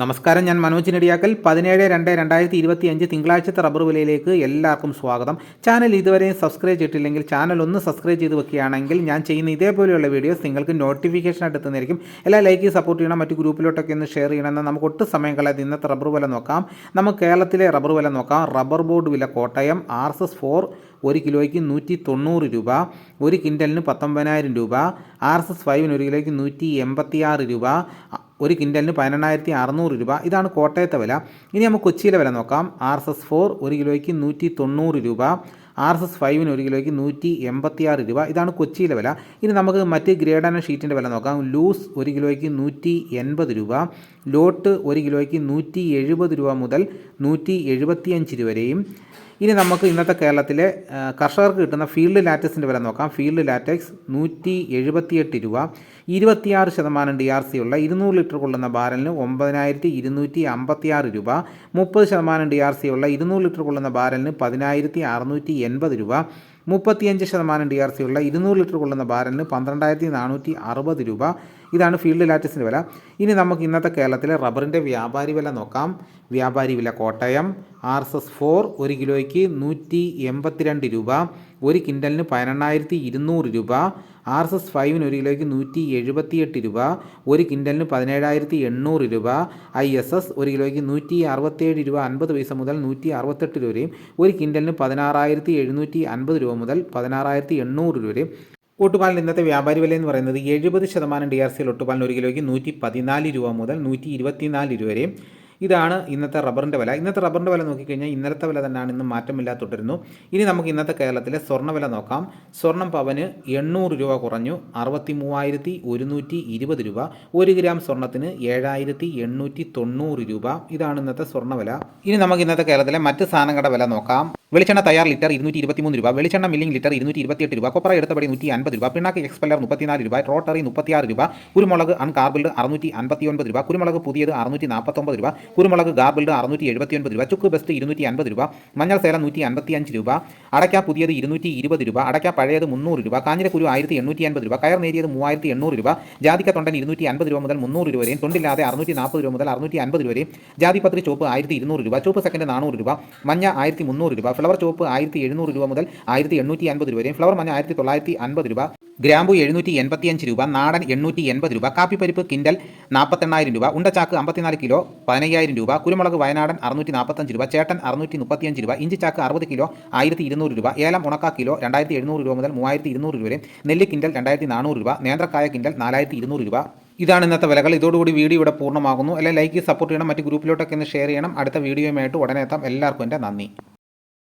നമസ്കാരം ഞാൻ മനോജ് നെടിയാക്കൽ. പതിനേഴ് രണ്ട് രണ്ടായിരത്തി ഇരുപത്തി അഞ്ച് തിങ്കളാഴ്ചത്തെ റബ്ബർ വിലയിലേക്ക് എല്ലാവർക്കും സ്വാഗതം. ചാനൽ ഇതുവരെയും സബ്സ്ക്രൈബ് ചെയ്തിട്ടില്ലെങ്കിൽ ചാനൽ ഒന്ന് സബ്സ്ക്രൈബ് ചെയ്ത് വെക്കുകയാണെങ്കിൽ ഞാൻ ചെയ്യുന്ന ഇതേപോലെയുള്ള വീഡിയോസ് നിങ്ങൾക്ക് നോട്ടിഫിക്കേഷൻ ആയിട്ട് എത്തുന്നതായിരിക്കും എല്ലാ ലൈക്ക് സപ്പോർട്ട് ചെയ്യണം മറ്റു ഗ്രൂപ്പിലോട്ടൊക്കെ ഒന്ന് ഷെയർ ചെയ്യണമെന്ന് നമുക്ക് ഒട്ടും സമയം കളയാതെ ഇന്നത്തെ റബ്ബർ വില നോക്കാം. നമുക്ക് കേരളത്തിലെ റബ്ബർ വില നോക്കാം. റബ്ബർ ബോർഡ് വില Kottayam R S S four ഒരു കിലോയ്ക്ക് നൂറ്റി തൊണ്ണൂറ് രൂപ ഒരു കിൻഡലിന് പത്തൊമ്പതിനായിരം രൂപ ആർ എസ് എസ് ഫൈവിന് ഒരു കിലോയ്ക്ക് നൂറ്റി എൺപത്തിയാറ് രൂപ ഒരു കിൻഡലിന് പതിനെണ്ണായിരത്തി അറുന്നൂറ് രൂപ. ഇതാണ് കോട്ടയത്തെ വില. ഇനി നമുക്ക് കൊച്ചിയിലെ വില നോക്കാം. ആർ എസ് എസ് ഫോർ ഒരു കിലോയ്ക്ക് നൂറ്റി തൊണ്ണൂറ് രൂപ. ആർ എസ് എസ് ഫൈവിന് ഒരു കിലോയ്ക്ക് നൂറ്റി എൺപത്തിയാറ് രൂപ. ഇതാണ് കൊച്ചിയിലെ വില. ഇനി നമുക്ക് മറ്റ് ഗ്രേഡ് ആൻഡ് ഷീറ്റിന്റെ വില നോക്കാം. ലൂസ് ഒരു കിലോയ്ക്ക് നൂറ്റി എൺപത് രൂപ. ലോട്ട് ഒരു കിലോയ്ക്ക് നൂറ്റി എഴുപത് രൂപ മുതൽ നൂറ്റി എഴുപത്തിയഞ്ച് രൂപ വരെയും. ഇനി നമുക്ക് ഇന്നത്തെ കേരളത്തിലെ കർഷകർക്ക് കിട്ടുന്ന ഫീൽഡ് ലാറ്റക്സിന്റെ വില നോക്കാം. ഫീൽഡ് ലാറ്റക്സ് നൂറ്റി എഴുപത്തിയെട്ട് രൂപ. ഇരുപത്തിയാറ് ശതമാനം ഡി ആർ സി ഉള്ള ഇരുന്നൂറ് ലിറ്റർ കൊള്ളുന്ന ബാരലിന് ഒമ്പതിനായിരത്തി ഇരുന്നൂറ്റി അമ്പത്തിയാറ് രൂപ. മുപ്പത് ശതമാനം ഡി ആർ സി ഉള്ള ഇരുന്നൂറ് ലിറ്റർ കൊള്ളുന്ന ബാരലിന് പതിനായിരത്തി അറുന്നൂറ്റി എൺപത് രൂപ. മുപ്പത്തിയഞ്ച് ശതമാനം ഡി ആർ സി ഉള്ള ഇരുന്നൂറ് ലിറ്റർ കൊള്ളുന്ന ബാരലിന് പന്ത്രണ്ടായിരത്തി നാനൂറ്റി അറുപത് രൂപ. ഇതാണ് ഫീൽഡ് ലാറ്റസിന്റെ വില. ഇനി നമുക്ക് ഇന്നത്തെ കേരളത്തിലെ റബ്ബറിന്റെ വ്യാപാരി വില നോക്കാം. വ്യാപാരി വില Kottayam R S S four ഒരു കിലോയ്ക്ക് നൂറ്റി എൺപത്തിരണ്ട് രൂപ. ഒരു കിൻഡലിന് പതിനെണ്ണായിരത്തി ഇരുന്നൂറ് രൂപ. ആർ എസ് എസ് ഫൈവിന് ഒരു കിലോയ്ക്ക് നൂറ്റി എഴുപത്തിയെട്ട് രൂപ ഒരു കിൻഡലിന് പതിനേഴായിരത്തി എണ്ണൂറ് രൂപ ഐ എസ് എസ് ഒരു കിലോയ്ക്ക് നൂറ്റി അറുപത്തേഴ് രൂപ അൻപത് പൈസ മുതൽ നൂറ്റി അറുപത്തെട്ട് രൂപ വരെയും ഒരു കിൻഡലിന് പതിനാറായിരത്തി എഴുന്നൂറ്റി അൻപത് രൂപ മുതൽ പതിനാറായിരത്തി എണ്ണൂറ് രൂപ വരെയും. ഒട്ടുപാലിന്റെ ഇന്നത്തെ വ്യാപാരി വില എന്ന് പറയുന്നത് എഴുപത് ശതമാനം ഡി ആർ സിയിൽ ഒട്ടുപാലിന് ഒരു കിലോയ്ക്ക് നൂറ്റി പതിനാല് രൂപ മുതൽ നൂറ്റി ഇരുപത്തിനാല് രൂപ വരെയും. ഇതാണ് ഇന്നത്തെ റബ്ബറിന്റെ വില. ഇന്നത്തെ റബ്ബറിന്റെ വില നോക്കിക്കഴിഞ്ഞാൽ ഇന്നലത്തെ വില തന്നെയാണ് ഇന്നും മാറ്റമില്ലാതെ തുടരുന്നു. ഇനി നമുക്ക് ഇന്നത്തെ കേരളത്തിലെ സ്വർണ വില നോക്കാം. സ്വർണം പവന് എണ്ണൂറ് രൂപ കുറഞ്ഞു. അറുപത്തി മൂവായിരത്തി ഒരുന്നൂറ്റി ഇരുപത് രൂപ. ഒരു ഗ്രാം സ്വർണത്തിന് ഏഴായിരത്തി എണ്ണൂറ്റി തൊണ്ണൂറ് രൂപ. ഇതാണ് ഇന്നത്തെ സ്വർണ വില. ഇനി നമുക്ക് ഇന്നത്തെ കേരളത്തിലെ മറ്റ് സാധനങ്ങളുടെ വില നോക്കാം. വെളിച്ചെണ്ണ തയ്യാർ ലിറ്റർ ഇരുന്നൂറ്റി ഇരുപത്തിമൂന്ന് രൂപ വെളിച്ചെണ്ണ മില്ലിംഗ് ലിറ്റർ ഇരുന്നൂറ്റി ഇരുപത്തിയെട്ട് രൂപ കൊപ്പറ എടുത്തപടി നൂറ്റി അൻപത് രൂപ പിണ്ണാക്ക് എക്സ്പെല്ലർ മുപ്പത്തിനാല് രൂപ റോട്ടറി മുപ്പത്തിയാറ് രൂപ കുരുമുളക് അൺകാർബിൾഡ് അറുന്നൂറ്റി അൻപത്തി ഒൻപത് രൂപ കുരുമുളക് പുതിയത് അറുന്നൂറ്റി നാൽപ്പത്തൊമ്പത് രൂപ കുരുമുളക് ഗാർബിൾഡ് അറുന്നൂറ്റി എഴുപത്തി ഒൻപത് രൂപ ചുക്ക് ബെസ്റ്റ് ഇരുന്നൂറ്റി അൻപത് രൂപ മഞ്ഞൾ സേല നൂറ്റി അൻപത്തി അഞ്ച് രൂപ അടയ്ക്ക പുതിയത് ഇരുന്നൂറ്റി ഇരുപത് രൂപ അടയ്ക്ക പഴയത് മുന്നൂറ് രൂപ കാഞ്ഞിരക്കുരു ആയിരത്തി എണ്ണൂറ്റി അൻപത് രൂപ കയർ നേരിയത് മൂവായിരത്തി എണ്ണൂറ് രൂപ ജാതിക്ക തൊണ്ടൻ ഇരുന്നൂറ്റി അൻപത് രൂപ മുതൽ മുന്നൂറ് രൂപ വരെയും തൊണ്ടില്ലാതെ അറുന്നൂറ്റി നാൽപ്പത് രൂപ മുതൽ അറുന്നൂറ്റി അൻപത് രൂപ വരെയും ജാതിപത്രി ചോപ്പ് ആയിരത്തി ഇരുന്നൂറ് രൂപ ചോപ്പ് സെക്കൻഡ് നാനൂറ് രൂപ മഞ്ഞ ആയിരത്തി മുന്നൂറ് രൂപ ഫ്ലവർ ചോപ്പ് ആയിരത്തി എഴുന്നൂറ് രൂപ മുതൽ ആയിരത്തി എണ്ണൂറ്റി അൻപത് രൂപ വരെയും. ഫ്ലവർ മഞ്ഞ ആയിരത്തി തൊള്ളായിരത്തി അൻപത് രൂപ. ഗ്രാമ്പു എഴുന്നൂറ്റി എൺപത്തിയഞ്ച് രൂപ. നാടൻ എണ്ണൂറ്റി എൺപത് രൂപ. കാപ്പിപ്പരിപ്പ് കിൻഡൽ നാൽപ്പത്തെണ്ണായിരം രൂപ. ഉണ്ടച്ചാക്ക് അമ്പത്തിനാല് കിലോ പതിനയ്യായിരം രൂപ. കുരുമുളക് വയനാടൻ അറുന്നൂറ്റി നാൽപ്പത്തഞ്ച് രൂപ. ചേട്ടൻ അറുന്നൂറ്റി മുപ്പത്തിയഞ്ച് രൂപ. ഇഞ്ചിച്ചാക്ക് അറുപത് കിലോ ആയിരത്തി ഇരുന്നൂറ് രൂപ. ഏലം ഉണക്ക കിലോ രണ്ടായിരത്തി എഴുന്നൂറ് രൂപ മുതൽ മൂവായിരത്തി ഇരുന്നൂറ് രൂപ വരെ നെല്ല് കിൻഡൽ രണ്ടായിരത്തി നാനൂറ് രൂപ. നേന്ത്രക്കായ കിൻഡൽ നാലായിരത്തി ഇരുന്നൂറ് രൂപ. ഇതാണ് ഇന്നത്തെ വിലകൾ. ഇതോടുകൂടി വീഡിയോ ഇവിടെ പൂർണമാകുന്നു. അല്ലെങ്കിൽ ലൈക്ക് സപ്പോർട്ട് ചെയ്യണം. മറ്റ് ഗ്രൂപ്പിലോട്ടൊക്കെ ഒന്ന് ഷെയർ ചെയ്യണം. അടുത്ത വീഡിയോയുമായിട്ട് ഉടനെ എത്താം. എല്ലാവർക്കും എന്റെ നന്ദി.